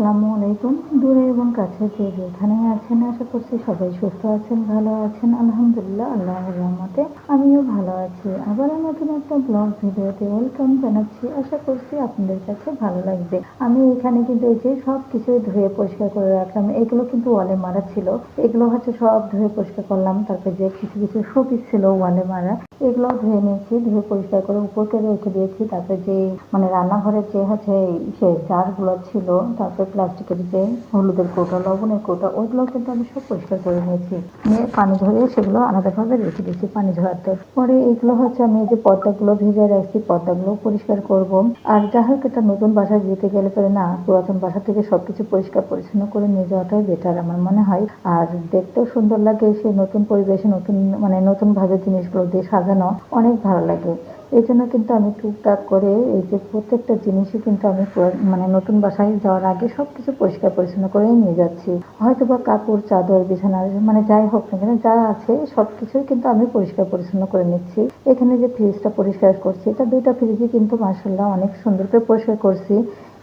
আসসালামু আলাইকুম। দূরে এবং কাছে যে যেখানে আছেন, আশা করছি সবাই সুস্থ আছেন, ভালো আছেন। আলহামদুলিল্লাহ, আল্লাহর রহমতে আমিও ভালো আছি। আবারও নতুন একটা ব্লগ ভিডিওতে ওয়েলকাম জানাচ্ছি। আশা করছি আপনাদের কাছে ভালো লাগবে। আমি এখানে কিন্তু এই যে সব কিছু ধুয়ে পরিষ্কার করে রাখলাম। এগুলো কিন্তু ওয়ালে মারা ছিল। এগুলো হচ্ছে সব ধুয়ে পরিষ্কার করলাম। তারপর যে কিছু কিছু শোপিস ছিল ওয়ালে মারা এগুলো ধুয়ে নিয়েছি। ধুয়ে পরিষ্কার করে উপরকে রেখে দিয়েছি। তারপরে যে মানে রান্নাঘরের যে হচ্ছে সে জারগুলো ছিল, তারপরে প্লাস্টিকের যে হলুদের কৌটা, লবণের কৌটা, ওইগুলো কিন্তু আমি সব পরিষ্কার করে নিয়েছি। নিয়ে পানি ধরে সেগুলো আলাদাভাবে রেখে দিয়েছি পানি ঝরাতে। পরে এইগুলো হচ্ছে আমি যে পর্দাগুলো ভেজে রাখছি, পর্দাগুলো পরিষ্কার করব। আর যা হোক একটা নতুন বাসায় যেতে গেলে পরে না, পুরাতন বাসা থেকে সবকিছু পরিষ্কার পরিচ্ছন্ন করে নিয়ে যাওয়াটাই বেটার আমার মনে হয়। আর দেখতেও সুন্দর লাগে সেই নতুন পরিবেশে, নতুন মানে নতুন ভাবে জিনিসগুলো দিয়ে সাজানো, অনেক ভালো লাগে। এই জন্য কিন্তু আমি টুকটাক করে এই যে প্রত্যেকটা জিনিসই কিন্তু আমি মানে নতুন বাসায় যাওয়ার আগে সব কিছু পরিষ্কার পরিচ্ছন্ন করেই নিয়ে যাচ্ছি। হয়তো বা কাপড়, চাদর, বিছানা মানে যাই হোক না কেন, যা আছে সব কিছুই কিন্তু আমি পরিষ্কার পরিচ্ছন্ন করে নিচ্ছি। এখানে যে ফ্রিজটা পরিষ্কার করছি, এটা দুইটা ফ্রিজই কিন্তু মার্শাল্লাহ অনেক সুন্দর করে পরিষ্কার করছি।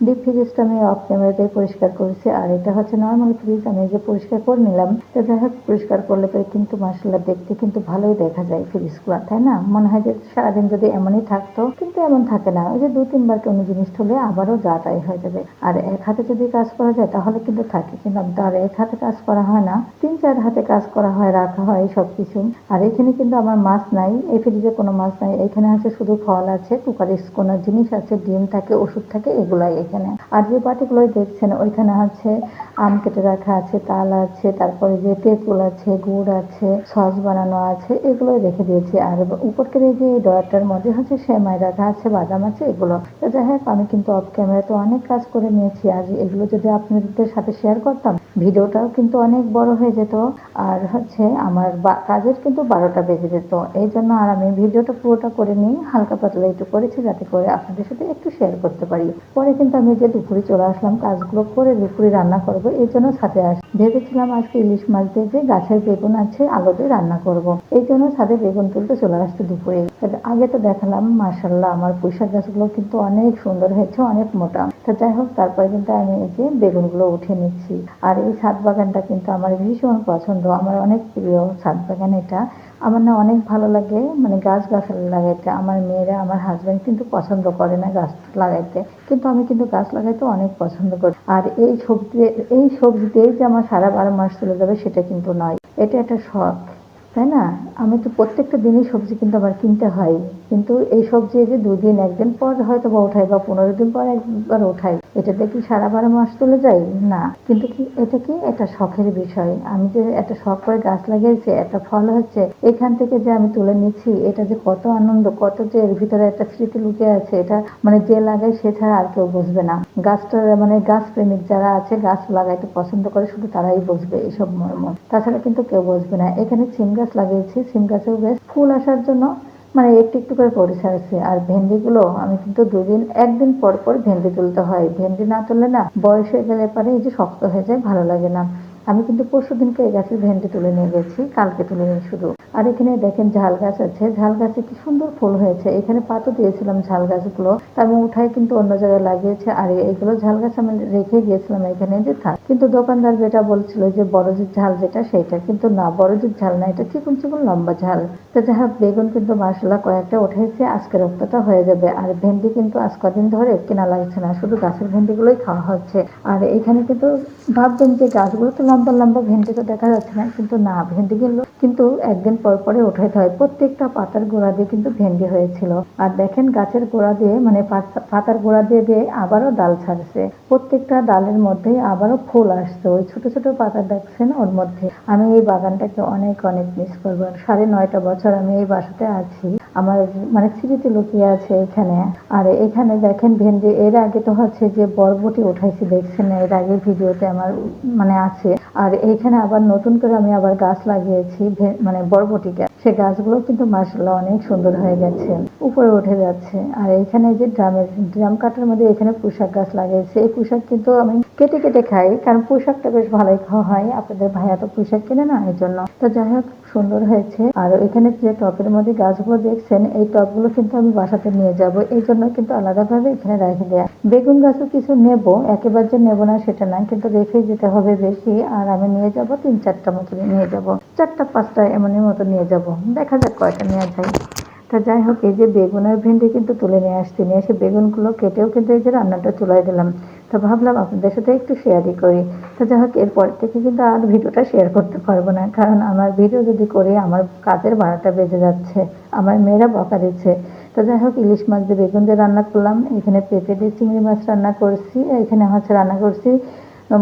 ডিপ ফ্রিজটা আমি অফ ক্যামেরাতে পরিষ্কার করেছি, আর এটা হচ্ছে নর্মাল ফ্রিজ আমি যে পরিষ্কার করে নিলাম, তো যাই হোক, পরিষ্কার করলে পরে কিন্তু মার্শাল্লাহ দেখতে কিন্তু ভালোই দেখা যায় ফ্রিজগুলো তাই না? মনে হয় যে সারাদিন যদি এমনই থাকতো, কিন্তু এমন থাকে না। ওই যে দু তিনবার কোনো জিনিস তুলে আবারও যা তাই হয়ে যাবে। আর এক হাতে যদি কাজ করা যায়, তাহলে কিন্তু থাকে, কিন্তু আর এক হাতে কাজ করা হয় না, তিন চার হাতে কাজ করা হয়, রাখা হয় সব কিছু আর এখানে কিন্তু আমার মাছ নাই, এই ফ্রিজে কোনো মাছ নাই, এখানে আছে শুধু ফল আছে কুকারিস কোনো জিনিস আছে, ডিম থাকে, ওষুধ থাকে, এগুলাই এখানে। আর যে বাটিগুলো দেখছেন, ওইখানে আছে আম কেটে রাখা আছে, তাল আছে, তারপরে যে তেঁতুল আছে, গুড় আছে, সস বানানো আছে এগুলো রেখে দিয়েছি। আর উপরকের এই যে ডয়ারটার মধ্যে হচ্ছে সেমাই রাখা আছে, বাদাম আছে, এগুলো। তো যাই হোক, আমি কিন্তু অফ ক্যামেরাতে অনেক কাজ করে নিয়েছি। আর এগুলো যদি আপনাদের সাথে শেয়ার করতাম, ভিডিওটাও কিন্তু অনেক বড় হয়ে যেত। আর হচ্ছে আমার কাজের কিন্তু বারোটা বেজে যেত। এই জন্য আর আমি ভিডিওটা পুরোটা করে নিই, হালকা পাতলা একটু করেছি, যাতে করে আপনাদের সাথে একটু শেয়ার করতে পারি। পরে কিন্তু আমি যে দুপুরে চলে আসলাম, কাজগুলো করে দুপুরে রান্না করব এই জন্য সাথে আস, ভেবেছিলাম আজকে ইলিশ মাছ দিয়ে যে গাছের বেগুন আছে, আলু দিয়ে রান্না করব। এই জন্য ছাদে বেগুন তুলতে চলে আসছে দুপুরে। আগে তো দেখালাম মার্শাল্লাহ আমার পুঁইশাক গাছগুলো কিন্তু অনেক সুন্দর হয়েছে, অনেক মোটা। তো যাই হোক, তারপরে কিন্তু আমি এই যে বেগুনগুলো উঠে নিচ্ছি। আর এই ছাদ বাগানটা কিন্তু আমার ভীষণ পছন্দ, আমার অনেক প্রিয় ছাদ বাগান এটা। আমার না অনেক ভালো লাগে মানে গাছ গাছালি লাগাইতে। আমার মেয়েরা, আমার হাজবেন্ড কিন্তু পছন্দ করে না গাছ লাগাইতে। কিন্তু আমি কিন্তু গাছ লাগাইতে অনেক পছন্দ করি। আর এই সবজি এই সবজি দিয়েই যে আমার সারা বারো মাস চলে যাবে, সেটা কিন্তু নয়। এটা একটা শখ, তাই না? আমি তো প্রত্যেকটা দিনই সবজি কিন্তু আবার কিনতে হয়। কিন্তু এই সবজি যে দুদিন, একদিন পর হয়তো বা উঠাই বা পনেরো দিন পর একবার উঠাই। এটাতে কি সারা বারো মাস চলে যায়? না। কিন্তু কি এটা কি? এটা শখের বিষয়। আমি যে একটা শখ করে গাছ লাগিয়েছি একটা ফল হচ্ছে, এখান থেকে যে আমি তুলে নিচ্ছি, এটা যে কত আনন্দ, কত যে এর ভিতরে একটা স্মৃতি লুকিয়ে আছে, এটা মানে যে লাগায় সে ছাড়া আর কেউ বুঝবে না। গাছটা মানে গাছ প্রেমিক যারা আছে, গাছ লাগাইতে পছন্দ করে, শুধু তারাই বুঝবে এইসব মর্ম। তাছাড়া কিন্তু কেউ বুঝবে না। এখানে সিম গাছ লাগিয়েছি, সিম গাছেও বেশ ফুল আসার জন্য মানে একটু একটু করে পড়ে ছাড়ছে আর ভেন্ডিগুলো, আমি কিন্তু দুদিন, একদিন পর পর ভেন্ডি তুলতে হয়। ভেন্ডি না তুললে না বয়স হয়ে গেলে পরে এই যে শক্ত হয়ে যায়, ভালো লাগে না। আমি কিন্তু পরশু দিনকে এই গাছের ভেন্ডি তুলে নিয়ে গেছি, কালকে তুলে নিয়ে শুধু। আর এখানে দেখেন ঝাল গাছ আছে, ঝাল গাছে কি সুন্দর ফুল হয়েছে। এখানে পাতও দিয়েছিলাম ঝাল গাছগুলো, তা আমি উঠাই কিন্তু অন্য জায়গায় লাগিয়েছে, আর এইগুলো ঝাল গাছ আমি রেখে গিয়েছিলাম এখানে যে থাক। কিন্তু দোকানদার যেটা বলছিল যে বড় যে ঝাল যেটা সেটা কিন্তু না, বড় যে ঝাল না, এটা চিকুন চিকুন লম্বা ঝাল। তো যাই হোক, বেগুন কিন্তু মাসালা কয়েকটা উঠেছে আজকে রক্তটা হয়ে যাবে। আর ভেন্ডি কিন্তু আজ কদিন ধরে কেনা লাগছে না, শুধু গাছের ভেন্ডিগুলোই খাওয়া হচ্ছে। আর এখানে কিন্তু ভাববেন যে গাছগুলো তো লম্বা লম্বা ভেন্ডি তো দেখা যাচ্ছে না, কিন্তু না ভেন্ডিগুলো কিন্তু একদিন পর পরে উঠাইতে হয়। প্রত্যেকটা পাতার গোড়া দিয়ে কিন্তু ভেন্ডি হয়েছিল। আর দেখেন গাছের গোড়া দিয়ে মানে পাতা- পাতার গোড়া দিয়ে দিয়ে আবারও ডাল ছাড়ছে। প্রত্যেকটা ডালের মধ্যে আবারও ফুল আসছে। ওই ছোট ছোট পাতা দেখছেন ওর মধ্যে। আমি এই বাগানটাকে অনেক অনেক মিস করব। সাড়ে নয়টা বছর আমি এই বাসাতে আছি। আমার মানে স্মৃতি লুকিয়ে আছে এখানে। আর এখানে দেখেন ভেন্ডি, এর আগে তো হচ্ছে যে বরবটি উঠাইছি, দেখছেন? এর আগে ভিডিওতে আমার মানে আছে। আর এখানে আবার নতুন করে আমি আবার গাছ লাগিয়েছি মানে বরবটি গাছ সে গাছগুলো কিন্তু মাসাল্লাহ অনেক সুন্দর হয়ে গেছে, উপরে উঠে যাচ্ছে। আর এখানে যে ড্রামের, ড্রাম কাটার মধ্যে এখানে পোশাক গাছ লাগিয়েছে। এই পোশাক কিন্তু আমি কেটে কেটে খাই, কারণ পোশাকটা বেশ ভালোই খাওয়া হয়। আপনাদের ভাইয়া তো পোশাক কিনে না এই জন্য তো যাই হোক সুন্দর হয়েছে। আর এখানে যে টপের মধ্যে গাছগুলো দেখছেন, এই টপগুলো কিন্তু আমি বাসাতে নিয়ে যাব। এই জন্য কিন্তু আলাদাভাবে এখানে রেখে দেয়া। বেগুন গাছও কিছু নেব, একেবারে যে নেব না সেটা না, কিন্তু রেখেই যেতে হবে বেশি। আর আমি নিয়ে যাব তিন চারটা মতো নিয়ে যাব। চারটা, পাঁচটা এমনই মতো নিয়ে যাব। দেখা যাক কয়টা নেওয়া যায়। তা যাই হোক, এই যে বেগুন আর ভেন্ডি কিন্তু তুলে নিয়ে আসছি। নিয়ে এসে বেগুনগুলো কেটেও কিন্তু এই যে রান্নাটা চুলাই দিলাম। তো ভাবলাম আপনাদের সাথে একটু শেয়ারই করি। তো যাই হোক, এরপর থেকে কিন্তু আর ভিডিওটা শেয়ার করতে পারব না। কারণ আমার ভিডিও যদি করি, আমার কাজের ভাড়াটা বেজে যাচ্ছে। আমার মেয়েরা বকা দিচ্ছে। তো যাই হোক, ইলিশ মাছ দিয়ে বেগুন দিয়ে রান্না করলাম। এখানে পেঁপে দিয়ে চিংড়ি মাছ রান্না করছি। এখানে হচ্ছে রান্না করছি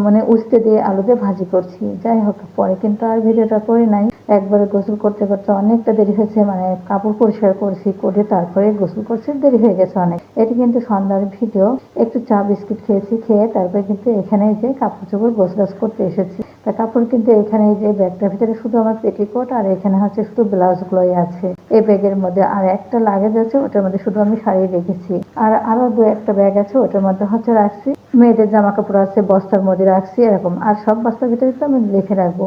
মানে উস্তে দিয়ে আলু দিয়ে ভাজি করছি। যাই হোক, পরে কিন্তু আর ভিডিওটা করি নাই। একবারে গোসল করতে করতে অনেকটা দেরি হয়েছে মানে কাপড় পরিষ্কার করছি, করে তারপরে গোসল করছি, দেরি হয়ে গেছে অনেক। এটি কিন্তু সন্ধ্যার ভিডিও। একটু চা বিস্কিট খেয়েছি, খেয়ে তারপরে কিন্তু এখানে যে কাপড় চোপড় গোসগাছ করতে এসেছি। তা কাপড় কিন্তু এখানে যে ব্যাগটার ভিতরে শুধু আমার পেটিকোট আর এখানে হচ্ছে শুধু ব্লাউজ গুলোই আছে। এই ব্যাগের মধ্যে আর একটা লাগেজ আছে, ওটার মধ্যে শুধু আমি শাড়ি রেখেছি। আর আরও দু একটা ব্যাগ আছে, ওটার মধ্যে হচ্ছে রাখছি। মেয়েদের জামা কাপড় আছে, বস্তার মধ্যে রাখছি, এরকম। আর সব বস্তার ভিতরে তো আমি লিখে রাখব।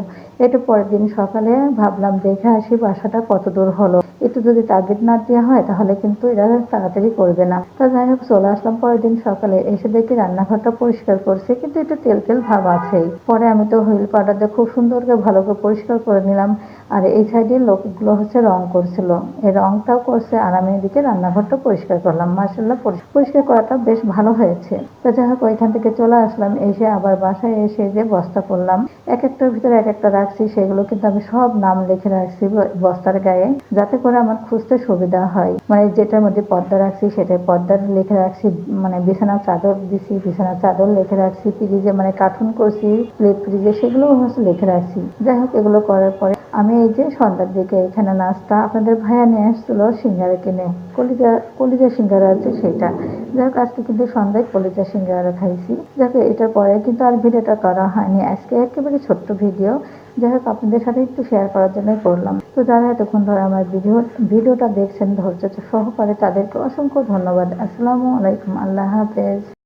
এটা পরের দিন সকালে ভাবলাম, দেখে আসি বাসাটা কত দূর হলো। একটু যদি তাগিদ না দেওয়া হয়, তাহলে কিন্তু এরা তাড়াতাড়ি করবে না। তা যাই হোক, চলে আসলাম পরের দিন সকালে। এসে দেখি রান্নাঘরটা পরিষ্কার করছে, কিন্তু একটু তেল তেল ভাব আছেই। পরে আমি তো হুইল পাউডার দিয়ে খুব সুন্দর করে ভালো করে পরিষ্কার করে নিলাম। আর এই সাইডে লোকগুলো হচ্ছে রং করছিল। এই রংটাও করছে আর আমি এদিকে রান্নাঘরটা পরিষ্কার করলাম। মার্শাল্লাহ পরিষ্কার করাটা বেশ ভালো হয়েছে। তো যাই হোক, ওইখান থেকে চলে আসলাম। এসে আবার বাসায় এসে যে বস্তা করলাম এক একটার ভিতরে এক একটা রাখছি। সেগুলো কিন্তু আমি সব নাম লিখে রাখছি বস্তার গায়ে, যাতে করে আমার খুঁজতে সুবিধা হয়। মানে যেটার মধ্যে পর্দা রাখছি সেটাই পর্দার লিখে রাখছি। মানে বিছানার চাদর দিছি, বিছানার চাদর লিখে রাখছি। ফ্রিজে মানে কার্টুন করছি প্লেট ফ্রিজে সেগুলো হচ্ছে লিখে রাখছি। যাই হোক, এগুলো করার পরে আমি এই যে সন্ধ্যার দিকে এখানে নাস্তা আপনাদের ভাইয়া নিয়ে আসছিল সিঙ্গারা কিনে কলিজা কলিজা সিঙ্গারা আছে সেটা যাই হোক আজকে কিন্তু সন্ধ্যায় কলিজা সিঙ্গারা খাইছি। যাক এটার পরে কিন্তু আর ভিডিওটা করা হয়নি। আজকে একেবারে ছোট্ট ভিডিও। যাই হোক, আপনাদের সাথে একটু শেয়ার করার জন্যই করলাম। তো যারা এতক্ষণ ধরে আমার ভিডিও, ভিডিওটা দেখছেন, ধৈর্য সহকারে তাদেরকে অসংখ্য ধন্যবাদ। আসসালামু আলাইকুম। আল্লাহ হাফেজ।